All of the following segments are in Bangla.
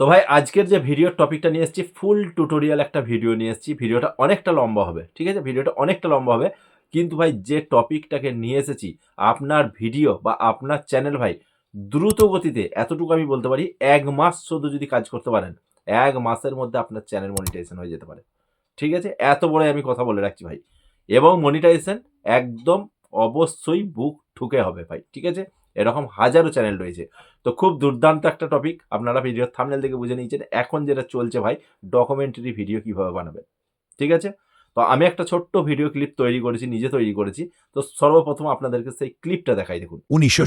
তো ভাই, আজকের যে ভিডিওর টপিকটা নিয়ে এসেছি ফুল টিউটোরিয়াল একটা ভিডিও নিয়ে এসেছি। ভিডিওটা অনেকটা লম্বা হবে, ঠিক আছে? ভিডিওটা অনেকটা লম্বা হবে। কিন্তু ভাই, যে টপিকটাকে নিয়ে এসেছি, আপনার ভিডিও বা আপনার চ্যানেল ভাই, দ্রুত গতিতে, এতটুকু আমি বলতে পারি, এক মাস শুধু যদি কাজ করতে পারেন, এক মাসের মধ্যে আপনার চ্যানেল মনিটাইজেশন হয়ে যেতে পারে। ঠিক আছে? এত বড় আমি কথা বলে রাখছি ভাই। এবং মনিটাইজেশন একদম অবশ্যই বুক ঠুকে হবে ভাই, ঠিক আছে? এরকম হাজারো চ্যানেল রয়েছে। তো খুব দুর্দান্ত একটা টপিক আপনারা ভিডিওর থামনেল দেখে বুঝে নিয়েছেন এখন যেটা চলছে ভাই ডকুমেন্টারি ভিডিও কীভাবে বানাবেন। ঠিক আছে? তো আমি একটা ছোট্ট ভিডিও ক্লিপ তৈরি করেছি, নিজে তৈরি করেছি। তো সর্বপ্রথম আপনাদেরকে সেই ক্লিপটা দেখাই দেখুন। উনিশশো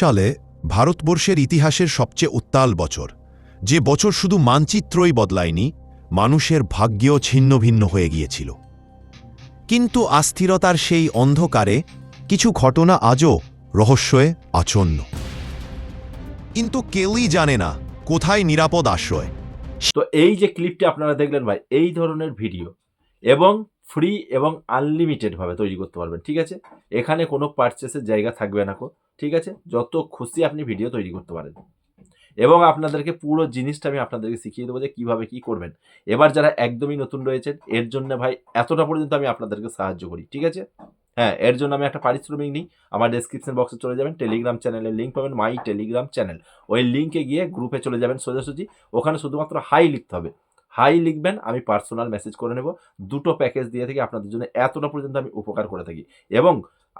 সালে ভারতবর্ষের ইতিহাসের সবচেয়ে উত্তাল বছর। যে বছর শুধু মানচিত্রই বদলায়নি, মানুষের ভাগ্যেও ছিন্ন ভিন্ন হয়ে গিয়েছিল। কিন্তু অস্থিরতার সেই অন্ধকারে কিছু ঘটনা আজও রহস্যে আচ্ছন্ন। কিন্তু কেউই জানে না কোথায় নিরাপদ আশ্রয়। তো এই যে ক্লিপটি আপনারা দেখলেন ভাই, এই ধরনের ভিডিও এবং ফ্রি এবং আনলিমিটেডভাবে তৈরি করতে পারবেন, ঠিক আছে? এখানে কোনো পারচেসের জায়গা থাকবে না কো, ঠিক আছে? যত খুশি আপনি ভিডিও তৈরি করতে পারেন। এবং আপনাদেরকে পুরো জিনিসটা আমি আপনাদেরকে শিখিয়ে দেবো যে কীভাবে কী করবেন। এবার যারা একদমই নতুন রয়েছেন, এর জন্য ভাই এতটা পর্যন্ত আমি আপনাদেরকে সাহায্য করি, ঠিক আছে? হ্যাঁ এর জন্য আমি একটা পারিশ্রমিক নিই। আমার ডেসক্রিপশন বক্সে চলে যাবেন টেলিগ্রাম চ্যানেলের লিঙ্ক পাবেন মাই টেলিগ্রাম চ্যানেল ওই লিঙ্কে গিয়ে গ্রুপে চলে যাবেন সোজাসুজি। ওখানে শুধুমাত্র হাই লিখতে হবে। হাই লিখবেন, আমি পার্সোনাল মেসেজ করে নেব। দুটো প্যাকেজ দিয়ে থেকে আপনাদের জন্য এতটা পর্যন্ত আমি উপকার করে থাকি। এবং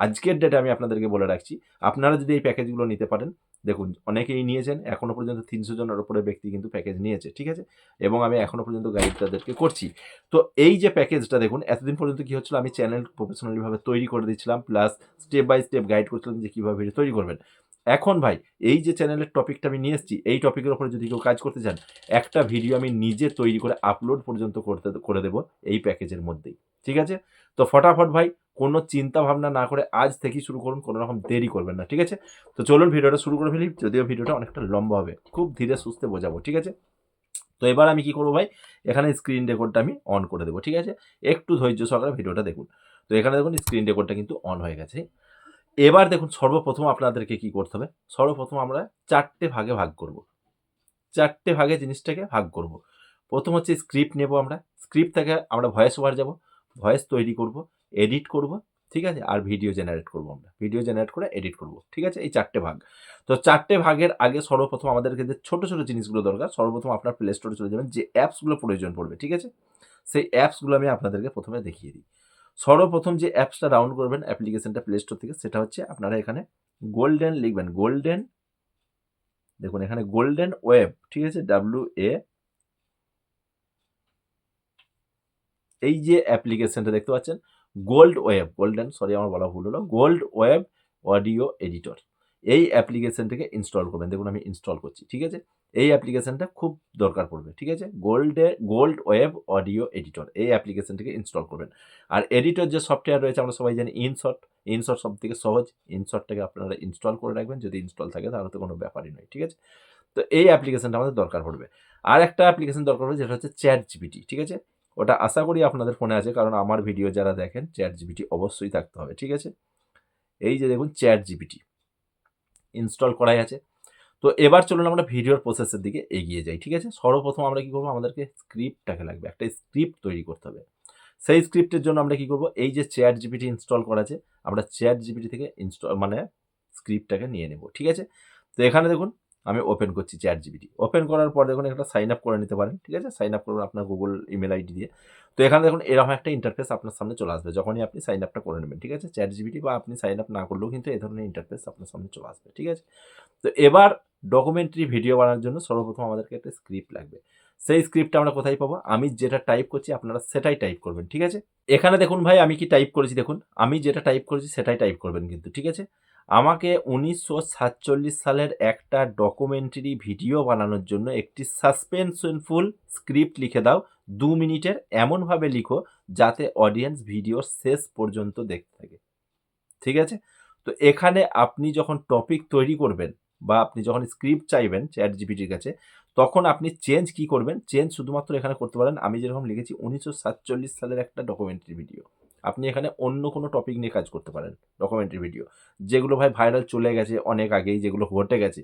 আজকের ডেটে আমি আপনাদেরকে বলে রাখছি, আপনারা যদি এই প্যাকেজগুলো নিতে পারেন, দেখুন, অনেকেই নিয়েছেন এখনও পর্যন্ত তিনশো জনের উপরে ব্যক্তি কিন্তু প্যাকেজ নিয়েছে, ঠিক আছে? এবং আমি এখনও পর্যন্ত গাইড তাদেরকে করছি। তো এই যে প্যাকেজটা দেখুন, এতদিন পর্যন্ত কী হচ্ছিল, আমি চ্যানেল প্রফেশনালিভাবে তৈরি করে দিচ্ছিলাম plus step by step guide করছিলাম যে কীভাবে ভিডিও তৈরি করবেন। এখন ভাই, এই যে চ্যানেলের টপিকটা আমি নিয়ে এসেছি, এই টপিকের উপরে যদি কেউ কাজ করতে চান, একটা ভিডিও আমি নিজে তৈরি করে আপলোড পর্যন্ত করতে, করে দেবো এই প্যাকেজের মধ্যেই, ঠিক আছে? তো ফটাফট ভাই কোনো চিন্তা ভাবনা না করে আজ থেকেই শুরু করুন কোনো রকম দেরি করবেন না, ঠিক আছে? তো চলুন ভিডিওটা শুরু করে ফেলি, যদিও ভিডিওটা অনেকটা লম্বা হবে, খুব ধীরে সুস্থে বোঝাবো, ঠিক আছে? তো এবার আমি কি করব ভাই? এখানে স্ক্রিন রেকর্ডটা আমি অন করে দেবো, ঠিক আছে? একটু ধৈর্য সহকারে ভিডিওটা দেখুন। তো এখানে দেখুন স্ক্রিন রেকর্ডটা কিন্তু অন হয়ে গেছে। এবার দেখুন, সর্বপ্রথম আপনাদেরকে কি করতে হবে? সর্বপ্রথম আমরা চারটে ভাগে ভাগ করব। চারটে ভাগে জিনিসটাকে ভাগ করব। প্রথম হচ্ছে স্ক্রিপ্ট নেব আমরা। স্ক্রিপ্ট থেকে আমরা ভয়েস ওভার যাব। ভয়েস তৈরি করব। এডিট করব, ঠিক আছে? আর ভিডিও জেনারেট করব আমরা। ভিডিও জেনারেট করে এডিট করব, ঠিক আছে? এই চারটে ভাগ। তো চারটে ভাগের আগে সর্বপ্রথম আমাদেরকে যে ছোটো ছোটো জিনিসগুলো দরকার, সর্বপ্রথম আপনার প্লে স্টোরে চলে যাবেন, যে অ্যাপসগুলো প্রয়োজন পড়বে, ঠিক আছে? সেই অ্যাপসগুলো আমি আপনাদেরকে প্রথমে দেখিয়ে দিই। সর্বপ্রথম যে অ্যাপসটা ডাউন করবেন অ্যাপ্লিকেশনটা প্লে স্টোর থেকে, সেটা হচ্ছে আপনারা এখানে গোল্ডেন লিখবেন। গোল্ডেন দেখুন এখানে গোল্ডেন ওয়েব ঠিক আছে? ডাব্লিউ এ এই যে অ্যাপ্লিকেশনটা দেখতে পাচ্ছেন গোল্ড ওয়েব, গোল্ডেন সরি আমার বলা ভুল হলো, গোল্ড ওয়েব অডিও এডিটর। এই অ্যাপ্লিকেশনটাকে ইনস্টল করবেন। দেখুন, আমি ইনস্টল করছি, ঠিক আছে? এই অ্যাপ্লিকেশনটা খুব দরকার পড়বে, ঠিক আছে? গোল্ডে, গোল্ড ওয়েব অডিও এডিটর, এই অ্যাপ্লিকেশনটাকে ইনস্টল করবেন। আর এডিটর যে সফটওয়্যার রয়েছে, আমরা সবাই জানি ইনশট ইনশট সব থেকে সহজ ইনশটটাকে আপনারা ইনস্টল করে রাখবেন, যদি ইনস্টল থাকে, তাহলে তো কোনো ব্যাপারই নয়, ঠিক আছে? তো এই অ্যাপ্লিকেশনটা আমাদের দরকার পড়বে। আর একটা অ্যাপ্লিকেশন দরকার পড়বে, যেটা হচ্ছে চ্যাট জিবিটি ঠিক আছে? ওটা আশা করি আপনাদের ফোনে আছে, কারণ আমার ভিডিও যারা দেখেন চ্যাট জিবিটি অবশ্যই থাকতে হবে, ঠিক আছে? এই যে দেখুন চ্যাট জিবিটি ইনস্টল করাই আছে। তো এবার চলুন আমরা ভিডিওর প্রসেসের দিকে এগিয়ে যাই, ঠিক আছে? সর্বপ্রথম আমরা কী করব? আমাদেরকে স্ক্রিপ্টটাকে লাগবে, একটা স্ক্রিপ্ট তৈরি করতে হবে। সেই স্ক্রিপ্টের জন্য আমরা কী করব? এই যে চ্যাট জিপিটি ইনস্টল করা আছে, আমরা চ্যাট জিপিটি থেকে ইনস্টল মানে স্ক্রিপ্টটাকে নিয়ে নেব, ঠিক আছে? তো এখানে দেখুন আমি ওপেন করছি চ্যাট জিপিটি ওপেন করার পর দেখুন একটা সাইন আপ করে নিতে পারেন, ঠিক আছে? সাইন আপ করবেন আপনার গুগল ইমেল আইডি দিয়ে। তো এখানে দেখুন এরকম একটা ইন্টারফেস আপনার সামনে চলে আসবে, যখনই আপনি সাইন আপটা করে নেবেন, ঠিক আছে? চ্যাট জিপিটি বা আপনি সাইন আপ না করলেও কিন্তু এ ধরনের ইন্টারফেস আপনার সামনে চলে আসবে, ঠিক আছে? তো এবার ডকুমেন্টারি ভিডিও বানানোর জন্য সর্বপ্রথম আমাদেরকে একটা স্ক্রিপ্ট লাগবে। সেই স্ক্রিপ্টটা আমরা কোথায় পাবো? আমি যেটা টাইপ করছি আপনারা সেটাই টাইপ করবেন, ঠিক আছে? এখানে দেখুন ভাই আমি কি টাইপ করেছি দেখুন? আমি যেটা টাইপ করেছি সেটাই টাইপ করবেন কিন্তু, ঠিক আছে? আমাকে উনিশশো সাতচল্লিশ সালের একটা ডকুমেন্টারি ভিডিও বানানোর জন্য একটি সাসপেনশনফুল স্ক্রিপ্ট লিখে দাও। দু মিনিটের এমনভাবে লিখো যাতে অডিয়েন্স ভিডিও শেষ পর্যন্ত দেখতে থাকে। ঠিক আছে? তো এখানে আপনি যখন টপিক তৈরি করবেন বা আপনি যখন স্ক্রিপ্ট চাইবেন চ্যাট জিপিটির কাছে, তখন আপনি চেঞ্জ কি করবেন? চেঞ্জ শুধুমাত্র এখানে করতে পারেন। আমি যেরকম লিখেছি, উনিশশো সাতচল্লিশ সালের একটা ডকুমেন্টারি ভিডিও আপনি এখানে অন্য কোনো টপিক নিয়ে কাজ করতে পারেন ডকুমেন্টারি ভিডিও যেগুলো ভাই ভাইরাল চলে গেছে অনেক আগেই, যেগুলো ঘটে গেছে,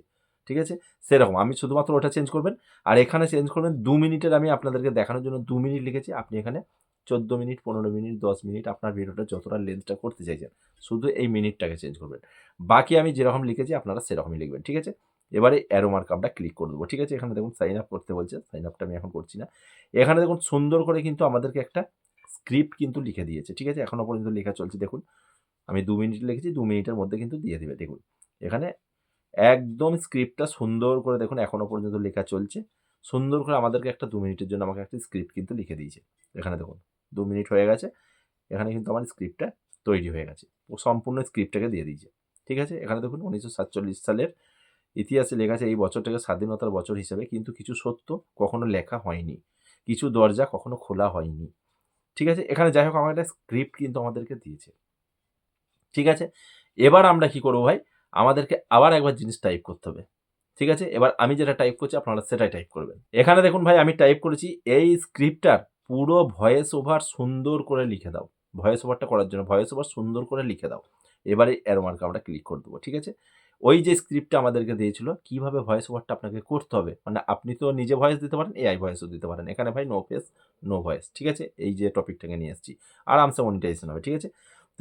ঠিক আছে? সেরকম, আমি শুধুমাত্র ওটা চেঞ্জ করবেন, আর এখানে চেঞ্জ করবেন, দু মিনিটের আমি আপনাদেরকে দেখানোর জন্য দু মিনিট লিখেছি, আপনি এখানে চোদ্দ মিনিট, পনেরো মিনিট, দশ মিনিট আপনার ভিডিওটা যতটা লেন্থটা করতে চাইছেন, শুধু এই মিনিটটাকে চেঞ্জ করবেন। বাকি আমি যেরকম লিখেছি, আপনারা সেরকমই লিখবেন, ঠিক আছে? এবারে অ্যারো মার্ক আমরা ক্লিক করে দেবো, ঠিক আছে? এখানে দেখুন সাইন আপ করতে বলছে সাইন আপটা আমি এখন করছি না। এখানে দেখুন, সুন্দর করে কিন্তু আমাদেরকে একটা স্ক্রিপ্ট কিন্তু লিখে দিয়েছে, ঠিক আছে? এখনও পর্যন্ত লেখা চলছে, দেখুন। আমি দু মিনিট লিখেছি, দু মিনিটের মধ্যে কিন্তু দিয়ে দেবে, দেখুন। এখানে একদম স্ক্রিপ্টটা সুন্দর করে দেখুন এখনও পর্যন্ত লেখা চলছে। সুন্দর করে আমাদেরকে একটা দু মিনিটের জন্য আমাকে একটা স্ক্রিপ্ট কিন্তু লিখে দিয়েছে। এখানে দেখুন, দু মিনিট হয়ে গেছে, এখানে কিন্তু আমার স্ক্রিপ্টটা তৈরি হয়ে গেছে। সম্পূর্ণ স্ক্রিপ্টটাকে দিয়ে দিয়েছে, ঠিক আছে? এখানে দেখুন, উনিশশো সাতচল্লিশ সালের ইতিহাসে লেখা আছে, এই বছরটাকে স্বাধীনতার বছর হিসেবে কিন্তু কিছু সত্য কখনো লেখা হয়নি। কিছু দরজা কখনো খোলা হয়নি। ঠিক আছে? এখানে যাই হোক আমার একটা স্ক্রিপ্ট কিন্তু আমাদেরকে দিয়েছে। ঠিক আছে? এবার আমরা কি করব ভাই? আমাদেরকে আবার একবার জিনিস টাইপ করতে হবে। ঠিক আছে? এবার আমি যেটা টাইপ করছি, আপনারা সেটাই টাইপ করবেন। এখানে দেখুন ভাই, আমি টাইপ করেছি, এই স্ক্রিপ্টটার পুরো ভয়েস ওভার সুন্দর করে লিখে দাও। ভয়েস ওভারটা করার জন্য ভয়েস ওভার সুন্দর করে লিখে দাও। এবারে অ্যারো মার্ক আমরা ক্লিক করে দেবো। ঠিক আছে? ওই যে স্ক্রিপ্টটা আমাদেরকে দিয়েছিল, কীভাবে ভয়েস ওভারটা আপনাকে করতে হবে? মানে আপনি তো নিজে ভয়েস দিতে পারেন এআই ভয়েসও দিতে পারেন। এখানে ভাই নো ফেস নো ভয়েস ঠিক আছে? এই যে টপিকটাকে নিয়ে এসেছি আরামসে মনিটাইজেশন হবে, ঠিক আছে?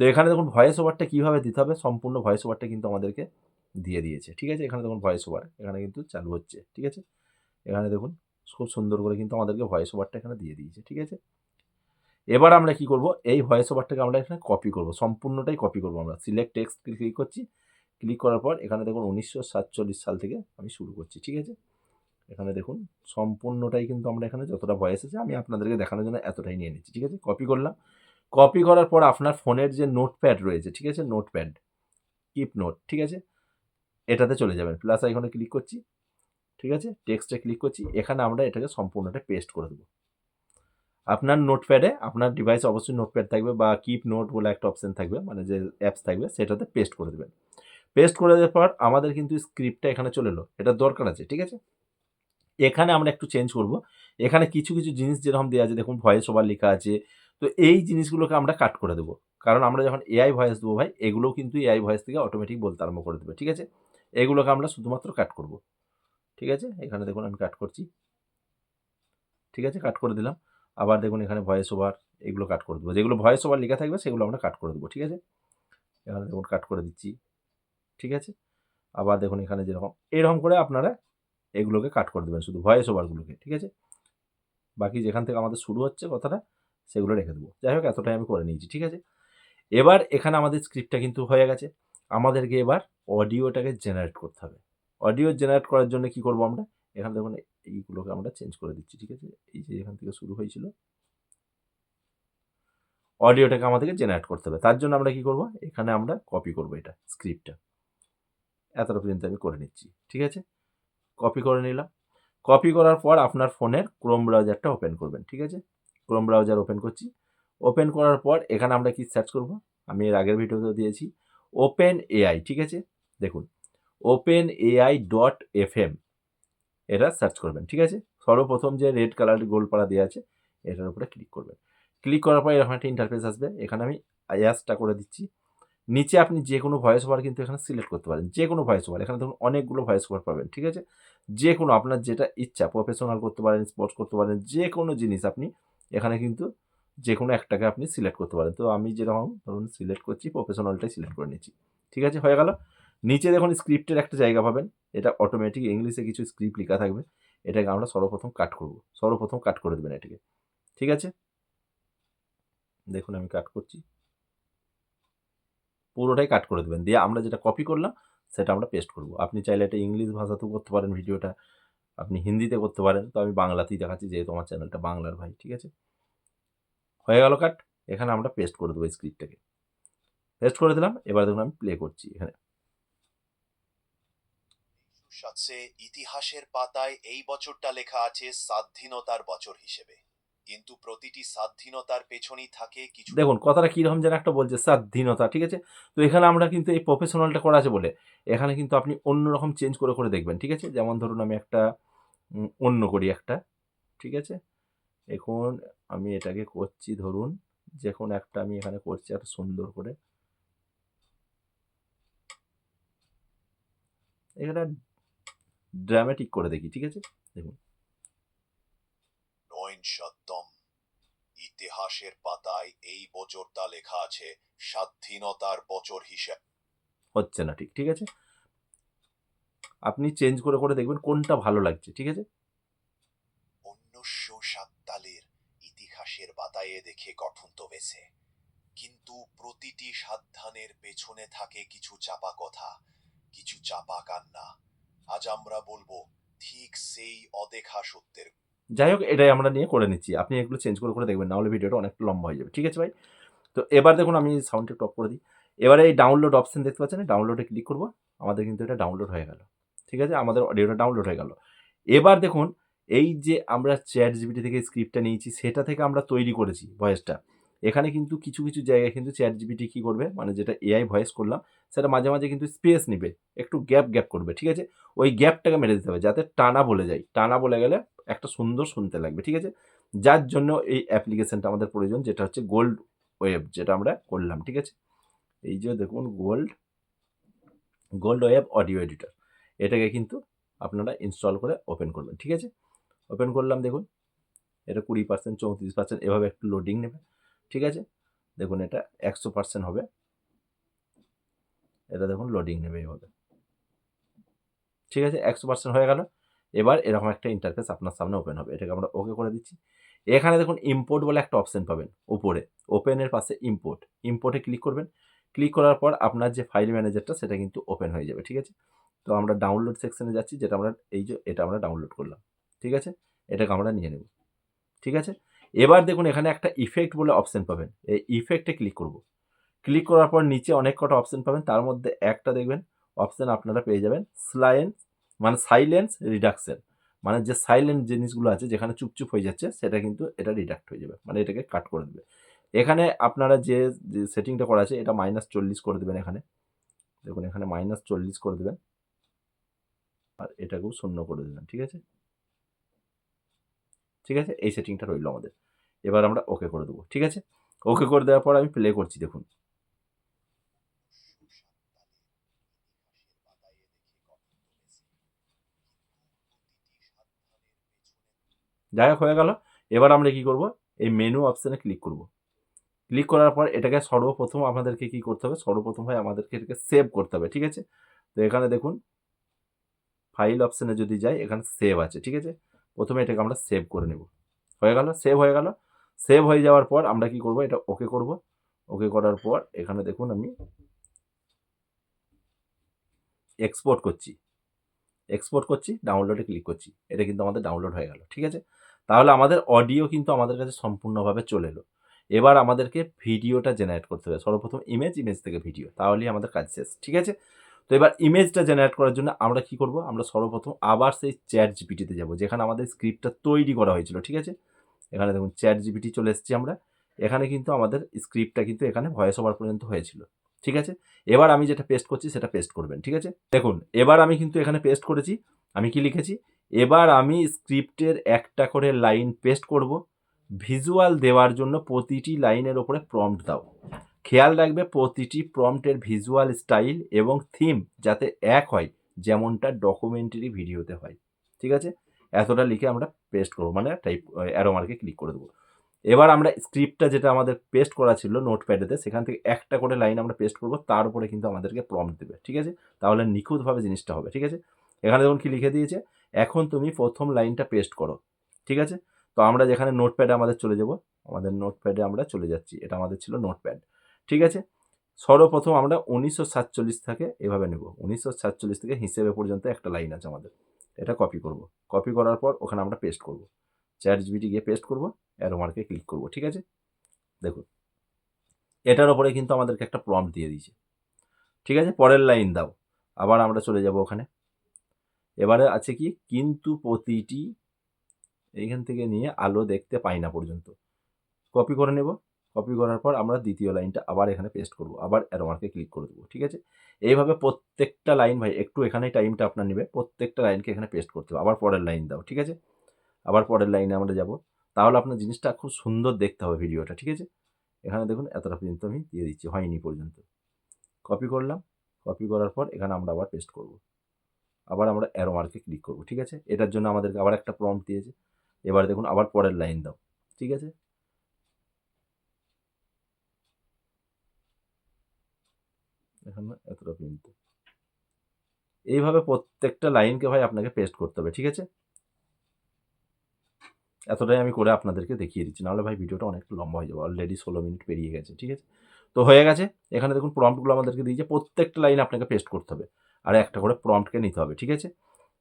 তো এখানে দেখুন ভয়েস ওভারটা কীভাবে দিতে হবে, সম্পূর্ণ ভয়েস ওভারটা কিন্তু আমাদেরকে দিয়ে দিয়েছে, ঠিক আছে? এখানে দেখুন ভয়েস ওভার এখানে কিন্তু চালু হচ্ছে, ঠিক আছে? এখানে দেখুন খুব সুন্দর করে কিন্তু আমাদেরকে ভয়েস ওভারটা এখানে দিয়ে দিয়েছে, ঠিক আছে? এবার আমরা কি করব? এই ভয়েস ওভারটাকে আমরা এখানে কপি করব, সম্পূর্ণটাই কপি করব আমরা। সিলেক্ট টেক্সট ক্লিক করছি ক্লিক করার পর এখানে দেখুন উনিশশো সাতচল্লিশ সাল থেকে আমি শুরু করছি, ঠিক আছে? এখানে দেখুন সম্পূর্ণটাই কিন্তু আমরা এখানে যতটা ভয়েস আছে আমি আপনাদেরকে দেখানোর জন্য এতটাই নিয়ে নিচ্ছি, ঠিক আছে? কপি করলাম। কপি করার পর আপনার ফোনের যে নোটপ্যাড রয়েছে, ঠিক আছে? নোটপ্যাড কিপ নোট ঠিক আছে? এটাতে চলে যাবেন। প্লাস আইকনে ক্লিক করছি, ঠিক আছে? টেক্সটে ক্লিক করছি, এখানে আমরা এটাকে সম্পূর্ণটা পেস্ট করে দেবো। আপনার নোটপ্যাডে আপনার ডিভাইসে অবশ্যই নোটপ্যাড থাকবে বা কিপ নোট বলে একটা অপশন থাকবে মানে যে অ্যাপস থাকবে, সেটাতে পেস্ট করে দেবেন। পেস্ট করে দেওয়ার পর আমাদের কিন্তু স্ক্রিপ্টটা এখানে চলে এলো। এটা দরকার আছে, ঠিক আছে? এখানে আমরা একটু চেঞ্জ করব। এখানে কিছু কিছু জিনিস যেরকম দেওয়া আছে, দেখুন ভয়েস ওভার লেখা আছে। তো এই জিনিসগুলোকে আমরা কাট করে দেবো। কারণ আমরা যখন এআই ভয়েস দেবো ভাই, এগুলোও কিন্তু এআই ভয়েস থেকে অটোমেটিক বলতে আরম্ভ করে দেবে, ঠিক আছে? এগুলোকে আমরা শুধুমাত্র কাট করব, ঠিক আছে? এখানে দেখুন আমি কাট করছি। ঠিক আছে? কাট করে দিলাম। আবার দেখুন এখানে ভয়েস ওভার এগুলো কাট করে দেবো। যেগুলো ভয়েস ওভার লেখা থাকবে, সেগুলো আমরা কাট করে দেবো, ঠিক আছে? এখানে দেখুন কাট করে দিচ্ছি। ঠিক আছে? আবার দেখুন এখানে যেরকম, এরকম করে আপনারা এগুলোকে কাট করে দেবেন শুধু ভয়েস ওভারগুলোকে ঠিক আছে? বাকি যেখান থেকে আমাদের শুরু হচ্ছে কথাটা, সেগুলো রেখে দেবো। যাই হোক, এতটাই আমি করে নিয়েছি, ঠিক আছে? এবার এখানে আমাদের স্ক্রিপ্টটা কিন্তু হয়ে গেছে। আমাদেরকে এবার অডিওটাকে জেনারেট করতে হবে। অডিও জেনারেট করার জন্য কি করব আমরা? এখানে দেখুন, এইগুলোকে আমরা চেঞ্জ করে দিচ্ছি, ঠিক আছে? এই যে এখান থেকে শুরু হয়েছিল। অডিওটাকে আমাদেরকে জেনারেট করতে হবে। তার জন্য আমরা কি করব? এখানে আমরা কপি করব এটা স্ক্রিপ্টটা এতটা পর্যন্ত আমি করে নিচ্ছি, ঠিক আছে? কপি করে নিলাম। কপি করার পর আপনার ফোনের ক্রোম ব্রাউজারটা ওপেন করবেন, ঠিক আছে? ক্রোম ব্রাউজার ওপেন করছি। ওপেন করার পর এখানে আমরা কি সার্চ করব? আমি এর আগের ভিডিওতে দিয়েছি। ওপেন এআই ঠিক আছে? দেখুন open AI dot F M এটা সার্চ করবেন, ঠিক আছে? সর্বপ্রথম যে রেড কালার গোলপাড়া দেওয়া আছে, এটার উপরে ক্লিক করবেন। ক্লিক করার পর এরকম একটা ইন্টারফেস আসবে। এখানে আমি আয়াসটা করে দিচ্ছি। নিচে আপনি যে কোনো ভয়েস ওভার কিন্তু এখানে সিলেক্ট করতে পারেন। যে কোনো ভয়েস ওভার এখানে দেখুন অনেকগুলো ভয়েস ওভার পাবেন, ঠিক আছে? যে কোনো আপনার যেটা ইচ্ছা প্রফেশনাল করতে পারেন স্পোর্টস করতে পারেন যে কোনো জিনিস আপনি এখানে কিন্তু যে কোনো একটাকে আপনি সিলেক্ট করতে পারেন। তো আমি যেরকম ধরুন সিলেক্ট করছি প্রফেশনালটাই সিলেক্ট করে নিচ্ছি, ঠিক আছে? হয়ে গেল। নিচে দেখুন স্ক্রিপ্টের একটা জায়গা পাবেন, এটা অটোমেটিক ইংলিশে কিছু স্ক্রিপ্ট লেখা থাকবে, এটাকে আমরা সর্বপ্রথম কাট করব, সর্বপ্রথম কাট করে দেবেন এটাকে, ঠিক আছে? দেখুন আমি কাট করছি। পুরোটাই কাট করে দেবেন। দিয়ে আমরা যেটা কপি করলাম, সেটা আমরা পেস্ট করব। আপনি চাইলে এটা ইংলিশ ভাষাতেও করতে পারেন ভিডিওটা। আপনি হিন্দিতে করতে পারেন। তো আমি বাংলাতেই দেখাচ্ছি, যেহেতু আমার চ্যানেলটা বাংলার ভাই, ঠিক আছে? হয়ে গেল কাট এখানে আমরা পেস্ট করে দেবো স্ক্রিপ্টটাকে পেস্ট করে দিলাম, এবার দেখুন আমি প্লে করছি এখানে। ইতিহাসের পাতায় এই বছরটা লেখা আছে স্বাধীনতার বছর হিসেবে। কিন্তু প্রতিটি স্বাধীনতার পেছনেই থাকে কিছু দেখুন, কথাটা কীরকম যেন একটা বলছে, স্বাধীনতা, ঠিক আছে? তো এখানে আমরা কিন্তু এই প্রফেশনালটা করা আছে বলে, এখানে কিন্তু আপনি অন্য রকম চেঞ্জ করে করে দেখবেন, ঠিক আছে? যেমন ধরুন আমি একটা অন্য করি একটা, ঠিক আছে? এখন আমি এটাকে করছি ধরুন, যে কোনো একটা আমি এখানে করছি একটা সুন্দর করে। এখানে ড্রামাটিক করে দেখি, ঠিক আছে? নয়ন সত্যম। ইতিহাসের পাতায় এই বছরটা লেখা আছে স্বাধীনতার বছর হিসেবে। হচ্ছে না ঠিক ঠিক আছে? আপনি চেঞ্জ করে করে দেখবেন কোনটা ভালো লাগছে ঠিক আছে? উনিশশো সাতালের ইতিহাসের পাতায় দেখে গঠন তো বেছে কিন্তু প্রতিটি সাবধানের পেছনে থাকে কিছু চাপা কথা কিছু চাপা কান্না। আজ আমরা বলব ঠিক সেই অদেখা সত্যের যাই হোক, এটাই আমরা নিয়ে করে নিচ্ছি। আপনি এগুলো চেঞ্জ করে করে দেখবেন, নাহলে ভিডিওটা অনেকটা লম্বা হয়ে যাবে। ঠিক আছে ভাই? তো এবার দেখুন, আমি সাউন্ডটা টপ করে দিই। এবারে এই ডাউনলোড অপশান দেখতে পাচ্ছেন? ডাউনলোডে ক্লিক করব। আমাদের কিন্তু এটা ডাউনলোড হয়ে গেল। ঠিক আছে? আমাদের অডিওটা ডাউনলোড হয়ে গেল। এবার দেখুন, এই যে আমরা চ্যাট জিবিটি থেকে স্ক্রিপ্টটা নিয়েছি, সেটা থেকে আমরা তৈরি করেছি ভয়েসটা এখানে কিন্তু কিছু কিছু জায়গায় কিন্তু চ্যাট জিবিটি কী করবে? মানে যেটা এআই ভয়েস করলাম, সেটা মাঝে মাঝে কিন্তু স্পেস নিবে, একটু গ্যাপ গ্যাপ করবে, ঠিক আছে? ওই গ্যাপটাকে মেরে দিতে হবে, যাতে টানা বলে যায়। টানা বলে গেলে একটা সুন্দর শুনতে লাগবে, ঠিক আছে? যার জন্য এই অ্যাপ্লিকেশনটা আমাদের প্রয়োজন, যেটা হচ্ছে গোল্ড ওয়েব যেটা আমরা করলাম, ঠিক আছে? এই যে দেখুন gold gold wave audio editor এটাকে কিন্তু আপনারা ইনস্টল করে ওপেন করবেন, ঠিক আছে? ওপেন করলাম, দেখুন, এটা কুড়ি পার্সেন্ট চৌত্রিশ পার্সেন্ট এভাবে একটু লোডিং নেবে। ঠিক আছে? দেখুন এটা একশো পার্সেন্ট হবে। এটা দেখুন লোডিং নেবে এভাবে ঠিক আছে? একশো পার্সেন্ট হয়ে গেল। এবার এরকম একটা ইন্টারফেস আপনার সামনে ওপেন হবে। এটাকে আমরা ওকে করে দিচ্ছি। এখানে দেখুন ইম্পোর্ট বলে একটা অপশন পাবেন উপরে। ওপেনের পাশে ইম্পোর্ট ইম্পোর্টে ক্লিক করবেন। ক্লিক করার পর আপনার যে ফাইল ম্যানেজারটা সেটা কিন্তু ওপেন হয়ে যাবে। ঠিক আছে? তো আমরা ডাউনলোড সেকশনে যাচ্ছি, যেটা আমরা এই যে এটা আমরা ডাউনলোড করলাম। ঠিক আছে? এটাকে আমরা নিয়ে নেব। ঠিক আছে? এবার দেখুন এখানে একটা ইফেক্ট বলে অপশন পাবেন। এই ইফেক্টে ক্লিক করব। ক্লিক করার পর নিচে অনেক কটা অপশন পাবেন। তার মধ্যে একটা দেখবেন অপশন আপনারা পেয়ে যাবেন স্লায়েন্স মানে সাইলেন্স রিডাকশন মানে যে সাইলেন্ট জিনিসগুলো আছে, যেখানে চুপচুপ হয়ে যাচ্ছে, সেটা কিন্তু এটা রিডাক্ট হয়ে যাবে। মানে এটাকে কাট করে দেবে। এখানে আপনারা যে সেটিংটা করা আছে, এটা মাইনাস চল্লিশ করে দেবেন এখানে। দেখুন এখানে মাইনাস চল্লিশ করে দেবেন। আর এটাকেও শূন্য করে দেবেন ঠিক আছে? ঠিক আছে? এই সেটিংটা রইল আমাদের। এবার আমরা ওকে করে দেবো, ঠিক আছে? ওকে করে দেওয়ার পর আমি প্লে করছি, দেখুন। যাই হোক, হয়ে গেল। এবার আমরা কি করব? এই মেনু অপশানে ক্লিক করব। ক্লিক করার পর এটাকে সর্বপ্রথম আমাদেরকে কি করতে হবে? সর্বপ্রথম হয় আমাদেরকে এটাকে সেভ করতে হবে, ঠিক আছে? তো এখানে দেখুন ফাইল অপশানে যদি যাই, এখানে সেভ আছে, ঠিক আছে? প্রথমে এটাকে আমরা সেভ করে নেব। হয়ে গেল সেভ হয়ে গেল। সেভ হয়ে যাওয়ার পর আমরা কি করব? এটা ওকে করব। ওকে করার পর এখানে দেখুন আমি এক্সপোর্ট করছি। এক্সপোর্ট করছি ডাউনলোডে ক্লিক করছি। এটা কিন্তু আমাদের ডাউনলোড হয়ে গেল, ঠিক আছে? তাহলে আমাদের অডিও কিন্তু আমাদের কাছে সম্পূর্ণভাবে চলে এলো। এবার আমাদেরকে ভিডিওটা জেনারেট করতে হবে। সর্বপ্রথম ইমেজ ইমেজ থেকে ভিডিও তাহলেই আমাদের কাজ শেষ, ঠিক আছে? তো এবার ইমেজটা জেনারেট করার জন্য আমরা কি করব? আমরা সর্বপ্রথম আবার সেই চ্যাট জিপিটিতে যাব, যেখানে আমাদের স্ক্রিপ্টটা তৈরি করা হয়েছিল, ঠিক আছে? এখানে দেখুন চ্যাট জিপিটি চলে এসেছি আমরা। এখানে কিন্তু আমাদের স্ক্রিপ্টটা কিন্তু এখানে ভয়েস ওভার পর্যন্ত হয়েছিল, ঠিক আছে? এবার আমি যেটা পেস্ট করছি সেটা পেস্ট করবেন, ঠিক আছে? দেখুন, এবার আমি কিন্তু এখানে পেস্ট করেছি, আমি কি লিখেছি? এবার আমি স্ক্রিপ্টের একটা করে লাইন পেস্ট করব ভিজুয়াল দেওয়ার জন্য প্রতিটি লাইনের ওপরে প্রম্পট দাও। খেয়াল রাখবে প্রতিটি প্রম্পটের ভিজুয়াল স্টাইল এবং থিম যাতে এক হয়, যেমনটা ডকুমেন্টারি ভিডিওতে হয়। ঠিক আছে? এতটা লিখে আমরা পেস্ট করব মানে টাইপ অ্যারো মার্কে ক্লিক করে দেবো। এবার আমরা স্ক্রিপ্টটা যেটা আমাদের পেস্ট করা ছিল নোটপ্যাডেতে সেখান থেকে একটা করে লাইন আমরা পেস্ট করব, তার উপরে কিন্তু আমাদেরকে প্রম্পট দেবে। ঠিক আছে? তাহলে নিখুঁতভাবে জিনিসটা হবে। ঠিক আছে? এখানে দেখুন কি লিখে দিয়েছে, এখন তুমি প্রথম লাইনটা পেস্ট করো। ঠিক আছে? তো আমরা যেখানে নোটপ্যাডে আমাদের চলে যাব, আমাদের নোটপ্যাডে আমরা চলে যাচ্ছি। এটা আমাদের ছিল নোটপ্যাড ঠিক আছে? সর্বপ্রথম আমরা উনিশশো সাতচল্লিশ থেকে এভাবে নেব। উনিশশো সাতচল্লিশ থেকে হিসেবে পর্যন্ত একটা লাইন আছে আমাদের। এটা কপি করব। কপি করার পর ওখানে আমরা পেস্ট করব। চ্যাট জিবিটি গিয়ে পেস্ট করব অ্যারো মার্কে ক্লিক করব, ঠিক আছে? দেখুন, এটার ওপরে কিন্তু আমাদেরকে একটা প্রম্পট দিয়ে দিয়েছে। ঠিক আছে? পরের লাইন দাও। আবার আমরা চলে যাব ওখানে। এবারে আছে কি? কিন্তু প্রতিটি এইখান থেকে নিয়ে আলো দেখতে পাই না পর্যন্ত। কপি করে নেব। কপি করার পর আমরা দ্বিতীয় লাইনটা আবার এখানে পেস্ট করব, আবার অ্যারো মার্কে ক্লিক করে দেবো, ঠিক আছে? এইভাবে প্রত্যেকটা লাইন ভাই, একটু এখানে টাইমটা আপনার নেবে, প্রত্যেকটা লাইনকে এখানে পেস্ট করতে হবে, আবার পরের লাইন দাও, ঠিক আছে? আবার পরের লাইনে আমরা যাব, তাহলে আপনার জিনিসটা খুব সুন্দর দেখতে হবে ভিডিওটা, ঠিক আছে? এখানে দেখুন, এতটা পর্যন্ত আমি দিয়ে দিচ্ছি, হয়নি পর্যন্ত। কপি করলাম কপি করার পর এখানে আমরা আবার পেস্ট করব। আবার আমরা অ্যারো মার্কে ক্লিক করব, ঠিক আছে? এটার জন্য আমাদেরকে আবার একটা প্রম্পট দিয়েছে। এবার দেখুন, আবার পরের লাইন দাও, ঠিক আছে? এখানে এতটা কিন্তু এইভাবে প্রত্যেকটা লাইনকে ভাই আপনাকে পেস্ট করতে হবে, ঠিক আছে? এতটাই আমি করে আপনাদেরকে দেখিয়ে দিচ্ছি, নাহলে ভাই ভিডিওটা অনেকটা লম্বা হয়ে যাবে অলরেডি ষোলো মিনিট পেরিয়ে গেছে, ঠিক আছে? তো হয়ে গেছে, এখানে দেখুন প্রম্পটগুলো আমাদেরকে দিয়েছে, প্রত্যেকটা লাইন আপনাকে পেস্ট করতে হবে, আর একটা করে প্রম্পটকে নিতে হবে, ঠিক আছে?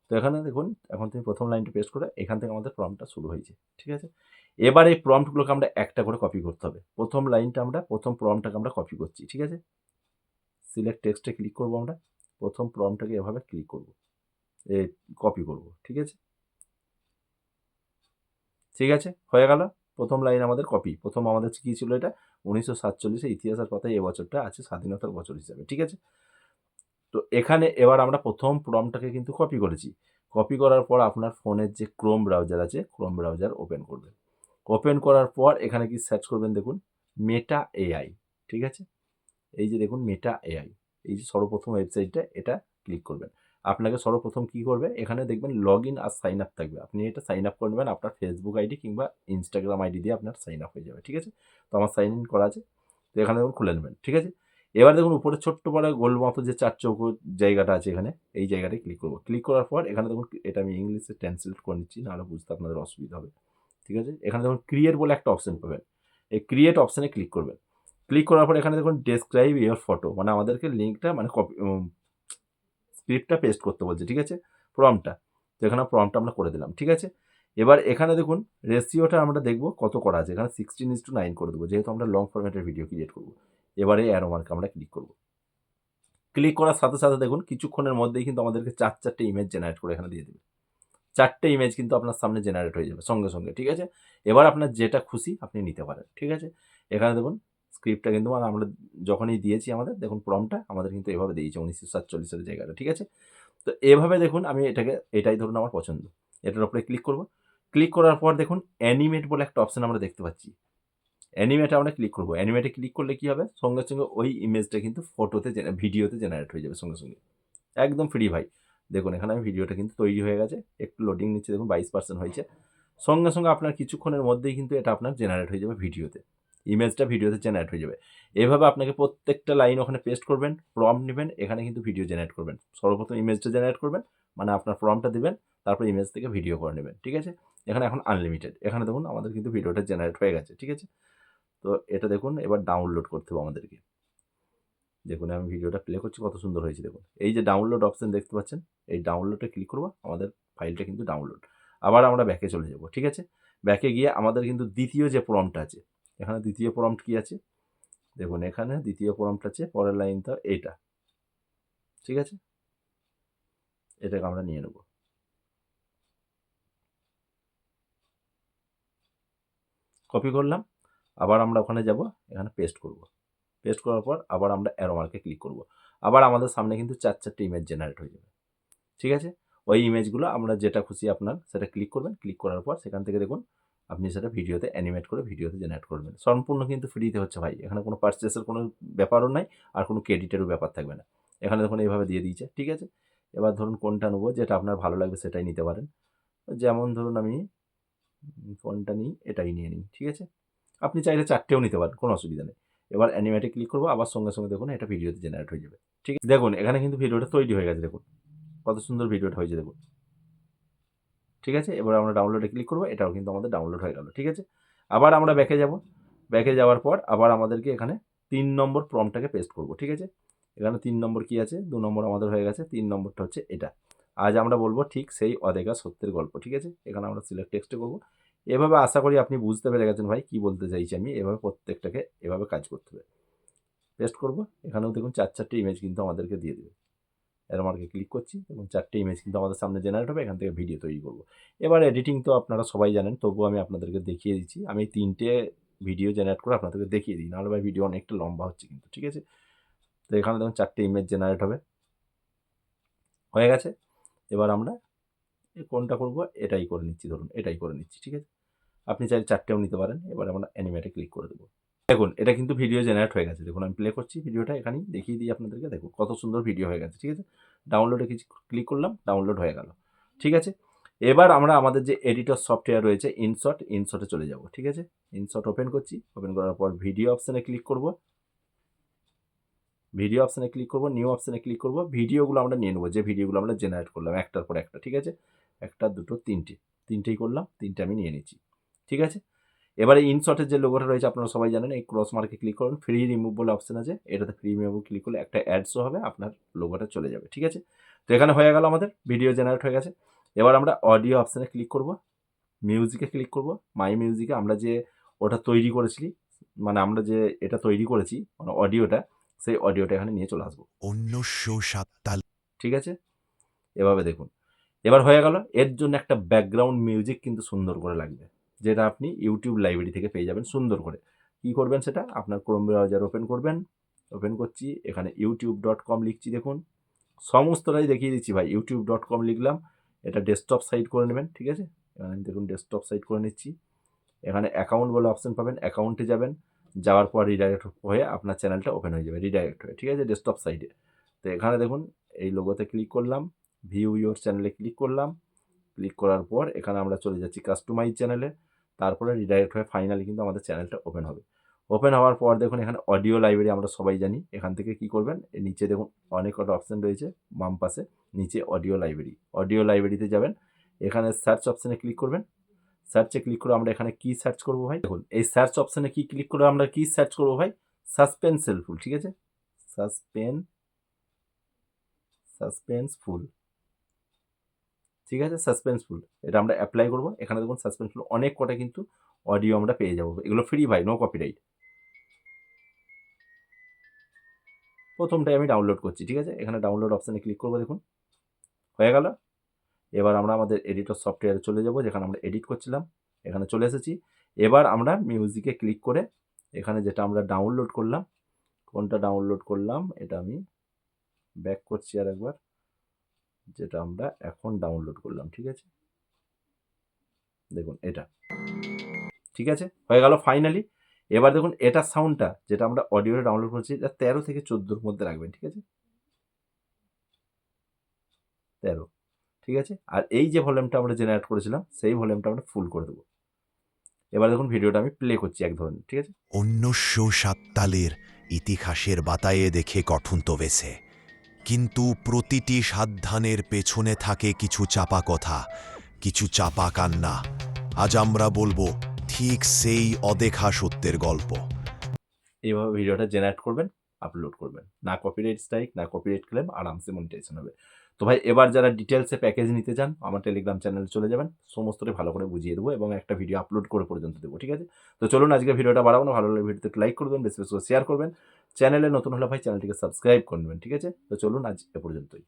তো এখানে দেখুন, এখন তুমি প্রথম লাইনটা পেস্ট করে এখান থেকে আমাদের প্রম্পটটা শুরু হয়েছে, ঠিক আছে? এবার এই প্রম্পটগুলোকে আমরা একটা করে কপি করতে হবে, প্রথম লাইনটা আমরা, প্রথম প্রম্পটটাকে আমরা কপি করছি, ঠিক আছে? সিলেক্ট টেক্সটে ক্লিক করব আমরা। প্রথম প্রম্পটটাকে এভাবে ক্লিক করব। এ কপি করব, ঠিক আছে? ঠিক আছে? হয়ে গেল? প্রথম লাইন আমাদের কপি প্রথম আমাদের কী ছিল এটা? উনিশশো সাতচল্লিশে ইতিহাসের পাতায় এ বছরটা আছে, স্বাধীনতার বছর হিসাবে, ঠিক আছে? তো এখানে এবার আমরা প্রথম প্রমটাকে কিন্তু কপি করেছি। কপি করার পর আপনার ফোনের যে ক্রোম ব্রাউজার আছে ক্রোম ব্রাউজার ওপেন করবেন। ওপেন করার পর এখানে কি সার্চ করবেন দেখুন মেটা এআই ঠিক আছে? এই যে দেখুন মেটা এআই এই যে সর্বপ্রথম ওয়েবসাইটটা এটা ক্লিক করবেন। আপনাকে সর্বপ্রথম কি করবে? এখানে দেখবেন লগ ইন আর সাইন আপ থাকবে। আপনি এটা সাইন আপ করবেন আপনার ফেসবুক আইডি কিংবা ইনস্টাগ্রাম আইডি দিয়ে আপনার সাইন আপ হয়ে যাবে, ঠিক আছে? তো আমার সাইন ইন করা আছে, তো এখানে দেখুন খুলে নেবেন, ঠিক আছে? এবার দেখুন উপরে ছোট্ট বড় গোল মতো যে চার চৌকো জায়গাটা আছে এখানে, এই জায়গাটায় ক্লিক করব। ক্লিক করার পর এখানে দেখুন এটা আমি ইংলিশে ট্রান্সলেট করে নিচ্ছি, নাহলে বুঝতে আপনাদের অসুবিধা হবে, ঠিক আছে? এখানে দেখুন ক্রিয়েট বলে একটা অপশন পাবেন। এই ক্রিয়েট অপশানে ক্লিক করবেন। ক্লিক করার পর এখানে দেখুন ডেসক্রাইব ইয়োর ফটো মানে আমাদেরকে লিঙ্কটা মানে কপি স্ক্রিপ্টটা পেস্ট করতে বলছে, ঠিক আছে? প্রমটা তো এখানে প্রমটা আমরা করে দিলাম, ঠিক আছে? এবার এখানে দেখুন রেশিওটা আমরা দেখব কত করা আছে। এখানে সিক্সটিন ইস টু নাইন করে দেবো, যেহেতু আমরা লং ফরম্যাটের ভিডিও ক্রিয়েট করব। এবারে অ্যারো মার্কে আমরা ক্লিক করব। ক্লিক করার সাথে সাথে দেখুন কিছুক্ষণের মধ্যেই কিন্তু আমাদেরকে চার চারটে ইমেজ জেনারেট করে এখানে দিয়ে দেবে। চারটে ইমেজ কিন্তু আপনার সামনে জেনারেট হয়ে যাবে সঙ্গে সঙ্গে, ঠিক আছে? এবার আপনার যেটা খুশি আপনি নিতে পারেন, ঠিক আছে? এখানে দেখুন স্ক্রিপ্টটা কিন্তু আমরা যখনই দিয়েছি আমাদের, দেখুন প্রমটা আমাদের কিন্তু এভাবে দিয়েছে, উনিশশো সাতচল্লিশের জায়গাটা, ঠিক আছে? তো এভাবে দেখুন আমি এটাকে, এটাই ধরুন আমার পছন্দ। এটার উপরে ক্লিক করব। ক্লিক করার পর দেখুন অ্যানিমেট বলে একটা অপশান আমরা দেখতে পাচ্ছি। অ্যানিমেটে আমরা ক্লিক করব। অ্যানিমেটে ক্লিক করলে কী হবে? সঙ্গে সঙ্গে ওই ইমেজটা কিন্তু ফটোতে ভিডিওতে জেনারেট হয়ে যাবে সঙ্গে সঙ্গে। একদম ফ্রি ভাই। দেখুন এখানে আমি ভিডিওটা কিন্তু তৈরি হয়ে গেছে। একটু লোডিং নিচ্ছে, দেখুন বাইশ পার্সেন্ট হয়েছে। সঙ্গে সঙ্গে আপনার কিছুক্ষণের মধ্যেই কিন্তু এটা আপনার জেনারেট হয়ে যাবে ভিডিওতে ইমেজটা ভিডিওতে জেনারেট হয়ে যাবে। এভাবে আপনাকে প্রত্যেকটা লাইন ওখানে পেস্ট করবেন ফর্ম নেবেন, এখানে কিন্তু ভিডিও জেনারেট করবেন। সর্বপ্রথম ইমেজটা জেনারেট করবেন মানে আপনার ফর্মটা দিবেন, তারপর ইমেজ থেকে ভিডিও করে নেবেন, ঠিক আছে? এখানে এখন আনলিমিটেড এখানে দেখুন, আমাদের কিন্তু ভিডিওটা জেনারেট হয়ে গেছে, ঠিক আছে? তো এটা দেখুন, এবার ডাউনলোড করতে হবে আমাদেরকে। দেখুন, আমি ভিডিওটা প্লে করছি, কত সুন্দর হয়েছে, দেখুন। এই যে ডাউনলোড অপশান দেখতে পাচ্ছেন, এই ডাউনলোডে ক্লিক করব, আমাদের ফাইলটা কিন্তু ডাউনলোড আবার আমরা ব্যাকে চলে যাব, ঠিক আছে? ব্যাকে গিয়ে আমাদের কিন্তু দ্বিতীয় যে প্রমটা আছে এখানে দ্বিতীয় প্রম্পট কী আছে? দেখুন, এখানে দ্বিতীয় প্রম্পট আছে, পরের লাইনটা এইটা ঠিক আছে? এটাকে আমরা নিয়ে নেব। কপি করলাম, আবার আমরা ওখানে যাব, এখানে পেস্ট করব। পেস্ট করার পর আবার আমরা অ্যারো মার্কে ক্লিক করব। আবার আমাদের সামনে কিন্তু চার চারটে ইমেজ জেনারেট হয়ে যাবে। ঠিক আছে? ওই ইমেজগুলো আমরা যেটা খুশি আপনার, সেটা ক্লিক করবেন। ক্লিক করার পর সেখান থেকে দেখুন আপনি সেটা ভিডিওতে অ্যানিমেট করে ভিডিওতে জেনারেট করবেন সম্পূর্ণ কিন্তু ফ্রিতে হচ্ছে ভাই। এখানে কোনো পারচেসের কোনো ব্যাপারও নাই আর কোনো ক্রেডিটেরও ব্যাপার থাকবে না। এখানে দেখুন এইভাবে দিয়ে দিয়েছে, ঠিক আছে? এবার ধরুন কোনটা নেব যেটা আপনার ভালো লাগবে সেটাই নিতে পারেন। যেমন ধরুন আমি কোনটা নিই এটাই নিয়ে নিই, ঠিক আছে? আপনি চাইলে চারটেও নিতে পারেন, কোনো অসুবিধা নেই। এবার অ্যানিমেটে ক্লিক করব, আবার সঙ্গে সঙ্গে দেখুন এটা ভিডিওতে জেনারেট হয়ে যাবে, ঠিক আছে? দেখুন, এখানে কিন্তু ভিডিওটা তৈরি হয়ে গেছে, দেখুন। কত সুন্দর ভিডিওটা হয়েছে, দেখুন। ঠিক আছে? এবার আমরা ডাউনলোডে ক্লিক করব, এটাও কিন্তু আমাদের ডাউনলোড হয়ে গেল, ঠিক আছে? আবার আমরা ব্যাকে যাব। ব্যাকে যাওয়ার পর আবার আমাদেরকে এখানে তিন নম্বর প্রমটাকে পেস্ট করব, ঠিক আছে? এখানে তিন নম্বর কি আছে? দু নম্বর আমাদের হয়ে গেছে, তিন নম্বরটা হচ্ছে এটা। আজ আমরা বলব ঠিক সেই অদেখা সত্যের গল্প, ঠিক আছে? এখানে আমরা সিলেক্ট টেক্সটে করব। এভাবে আশা করি আপনি বুঝতে পেরে গেছেন ভাই, কি বলতে চাইছি আমি? এভাবে প্রত্যেকটাকে এভাবে কাজ করতে হবে। পেস্ট করব, এখানেও দেখুন চার চারটে ইমেজ কিন্তু আমাদেরকে দিয়ে দেবে। এর মার্কে ক্লিক করছি এবং চারটে ইমেজ কিন্তু আমাদের সামনে জেনারেট হবে, এখান থেকে ভিডিও তৈরি করব। এবার এডিটিং তো আপনারা সবাই জানেন, তবুও আমি আপনাদেরকে দেখিয়ে দিচ্ছি। আমি তিনটে ভিডিও জেনারেট করে আপনাদেরকে দেখিয়ে দিই, নাহলে ভাই ভিডিও অনেকটা লম্বা হচ্ছে কিন্তু, ঠিক আছে? তো এখানে দেখুন চারটে ইমেজ জেনারেট হবে। হয়ে গেছে। এবার আমরা কোনটা করব? এটাই করে নিচ্ছি, ধরুন এটাই করে নিচ্ছি, ঠিক আছে? আপনি চাইলে চারটেও নিতে পারেন। এবার আমরা অ্যানিমেটে ক্লিক করে দেবো। দেখুন, এটা কিন্তু ভিডিও জেনারেট হয়ে গেছে। দেখুন, আমি প্লে করছি ভিডিওটা এখানেই দেখিয়ে দিই আপনাদেরকে। দেখুন, কত সুন্দর ভিডিও হয়ে গেছে, ঠিক আছে? ডাউনলোডে কিছু ক্লিক করলাম ডাউনলোড হয়ে গেল, ঠিক আছে? এবার আমরা আমাদের যে এডিটর সফটওয়্যার রয়েছে ইনশট ইনশটে চলে যাব, ঠিক আছে? ইনশট ওপেন করছি ওপেন করার পর ভিডিও অপশানে ক্লিক করব। ভিডিও অপশানে ক্লিক করব নিউ অপশানে ক্লিক করব। ভিডিওগুলো আমরা নিয়ে নেব, যে ভিডিওগুলো আমরা জেনারেট করলাম, একটার পর একটা, ঠিক আছে? একটা, দুটো, তিনটে, তিনটেই করলাম, তিনটে আমি নিয়ে নিচ্ছি, ঠিক আছে? এবারে ইনশটের যে লোগোটা রয়েছে আপনারা সবাই জানেন এই ক্রস মার্কে ক্লিক করুন ফ্রি রিমুভ বলে অপশন আছে এটাতে ফ্রি রিমুভ ক্লিক করলে একটা অ্যাডসও হবে আপনার লোগোটা চলে যাবে ঠিক আছে? তো এখানে হয়ে গেল আমাদের ভিডিও জেনারেট হয়ে গেছে। এবার আমরা অডিও অপশানে ক্লিক করব মিউজিকে ক্লিক করব মাই মিউজিকে আমরা যে ওটা তৈরি করেছি মানে আমরা যে এটা তৈরি করেছি মানে অডিওটা সেই অডিওটা এখানে নিয়ে চলে আসব। অন্যশো সাততাল ঠিক আছে? এভাবে দেখুন। এবার হয়ে গেল এর জন্য একটা ব্যাকগ্রাউন্ড মিউজিক কিন্তু সুন্দর করে লাগবে। যেটা আপনি ইউটিউব লাইব্রেরি থেকে পেয়ে যাবেন সুন্দর করে। কি করবেন সেটা? আপনার ক্রোম ব্রাউজার ওপেন করবেন। ওপেন করছি, এখানে ইউটিউব ডট কম লিখছি দেখুন। সমস্তটাই দেখিয়ে দিচ্ছি ভাই ইউটিউব ডট কম লিখলাম, এটা ডেস্কটপ সাইট করে নেবেন, ঠিক আছে? এখানে দেখুন ডেস্কটপ সাইট করে নিচ্ছি। এখানে অ্যাকাউন্ট বলে অপশন পাবেন অ্যাকাউন্টে যাবেন, যাওয়ার পর রিডাইরেক্ট হয়ে আপনার চ্যানেলটা ওপেন হয়ে যাবে রিডাইরেক্ট হয়ে, ঠিক আছে? ডেস্কটপ সাইটে তো এখানে দেখুন, এই লোগোতে ক্লিক করলাম ভিউ ইউর চ্যানেলে ক্লিক করলাম। ক্লিক করার পর এখানে আমরা চলে যাচ্ছি কাস্টমাইজ চ্যানেলে তারপরে রিডাইরেক্ট হয়ে ফাইনালি কিন্তু আমাদের চ্যানেলটা ওপেন হবে। ওপেন হওয়ার পর দেখুন এখানে অডিও লাইব্রেরি আমরা সবাই জানি, এখান থেকে কি করবেন? নিচে দেখুন অনেক কটা অপশান রয়েছে, বাম পাশে নিচে অডিও লাইব্রেরি অডিও লাইব্রেরিতে যাবেন, এখানে সার্চ অপশানে ক্লিক করবেন। সার্চে ক্লিক করে আমরা এখানে কি সার্চ করব ভাই? দেখুন, এই সার্চ অপশানে কি ক্লিক করে আমরা কি সার্চ করব ভাই? সাসপেন্সেলফুল ঠিক আছে? সাসপেন সাসপেন্সফুল ঠিক আছে? সাসপেন্সফুল এটা আমরা অ্যাপ্লাই করব। এখানে দেখুন সাসপেন্সফুল অনেক কটা কিন্তু অডিও আমরা পেয়ে যাব। এগুলো ফ্রি ভাই নো কপিরাইট প্রথমটাই আমি ডাউনলোড করছি, ঠিক আছে? এখানে ডাউনলোড অপশানে ক্লিক করব দেখুন। হয়ে গেল। এবার আমরা আমাদের এডিটর সফটওয়্যারে চলে যাব, যেখানে আমরা এডিট করছিলাম। এখানে চলে এসেছি। এবার আমরা মিউজিকে ক্লিক করে এখানে যেটা আমরা ডাউনলোড করলাম, কোনটা ডাউনলোড করলাম, এটা আমি ব্যাক করছি আর একবার যেটা আমরা এখন ডাউনলোড করলাম, ঠিক আছে? দেখুন এটা। ঠিক আছে? হয়ে গেল ফাইনালি এবার দেখুন এটা সাউন্ডটা যেটা আমরা অডিওটা ডাউনলোড করছি, এটা তেরো থেকে চোদ্দোর মধ্যে রাখবেন, ঠিক আছে? তেরো। ঠিক আছে? আর এই যে ভলিউমটা আমরা জেনারেট করেছিলাম, সেই ভলিউমটা আমরা ফুল করে দেবো। এবার দেখুন ভিডিওটা আমি প্লে করছি এক ধরনের, ঠিক আছে? অন্যশো সাততালের ইতিহাসের বাতায়ে দেখে গঠন তো বেছে। কিন্তু প্রতিটি সাবধানের পেছনে থাকে কিছু চাপা কথা, কিছু চাপা কান্না। আজ আমরা বলব, ঠিক সেই অদেখা সত্যের গল্প। এইভাবে ভিডিওটা জেনারেট করবেন, আপলোড করবেন। না কপিরাইট স্ট্রাইক না কপিরাইট ক্লেম আরামসে মনিটাইজেশন হবে। তো ভাই, এবার যারা ডিটেলসে প্যাকেজ নিতে চান, আমার টেলিগ্রাম চ্যানেলে চলে যাবেন। সমস্তটাই ভালো করে বুঝিয়ে দেবো এবং একটা ভিডিও আপলোড করে পর্যন্ত দেবো, ঠিক আছে? তো চলুন, আজকে ভিডিওটা বাড়াবো না, ভালো লাগলে ভিডিওতে লাইক করবেন, বেশি বেশি শেয়ার করবেন। চ্যানেলে নতুন হলে ভাই চ্যানেলটিকে সাবস্ক্রাইব করবেন ঠিক আছে? তো চলুন, আজ এ পর্যন্তই।